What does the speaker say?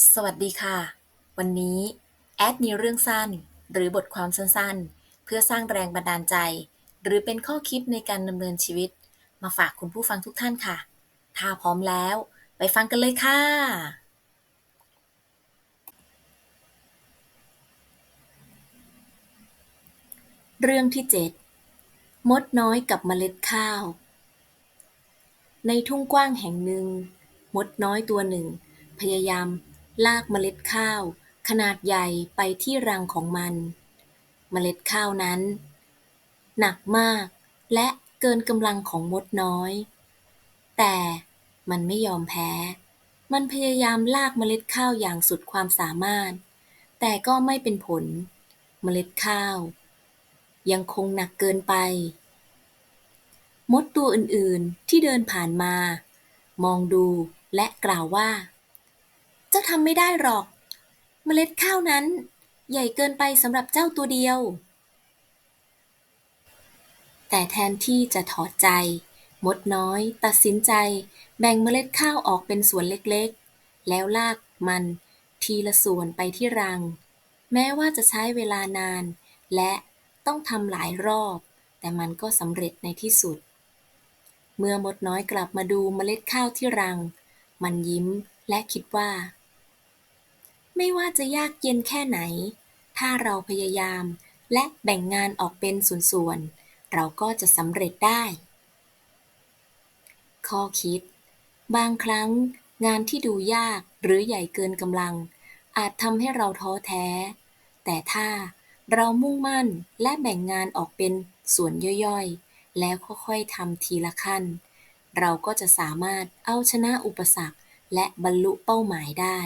สวัสดีค่ะ วันนี้แอดมีเรื่องสั้น หรือบทความสั้นๆ เพื่อสร้างแรงบันดาลใจ หรือเป็นข้อคิดในการดำเนินชีวิต มาฝากคุณผู้ฟังทุกท่านค่ะ ถ้าพร้อมแล้ว ไปฟังกันเลยค่ะ เรื่องที่ 7 มดน้อยกับเมล็ดข้าว ในทุ่งกว้างแห่งหนึ่ง มดน้อยตัวหนึ่ง พยายาม ลากเมล็ดข้าวขนาดใหญ่ไปที่รังของมัน เมล็ดข้าวนั้น หนักมากและเกินกำลังของมดน้อย แต่มันไม่ยอมแพ้ มันพยายามลากเมล็ดข้าวอย่างสุดความสามารถ แต่ก็ไม่เป็นผล เมล็ดข้าว ยังคงหนักเกินไป มดตัวอื่นๆที่เดินผ่านมา มองดูและกล่าวว่า เจ้าทำไม่ได้หรอก เมล็ดข้าวนั้น ใหญ่เกินไปสำหรับเจ้าตัวเดียว แต่แทนที่จะถอดใจ มดน้อย ตัดสินใจ แบ่งเมล็ดข้าวออกเป็นส่วนเล็กๆ แล้วลากมัน ทีละส่วนไปที่รัง แม้ว่าจะใช้เวลานาน และต้องทำหลายรอบ แต่มันก็สำเร็จในที่สุด เมื่อมดน้อยกลับมาดูเมล็ดข้าวที่รัง มันยิ้มและคิดว่า ไม่ว่าจะยากเย็นแค่ไหน ถ้าเราพยายามและแบ่งงานออกเป็นส่วนๆ เราก็จะสำเร็จได้ ข้อคิด บางครั้งงานที่ดูยากหรือใหญ่เกินกำลัง อาจทำให้เราท้อแท้ แต่ถ้าเรามุ่งมั่นและแบ่งงานออกเป็นส่วนย่อยๆ แล้วค่อยๆทำทีละขั้น เราก็จะสามารถเอาชนะอุปสรรคและบรรลุเป้าหมายได้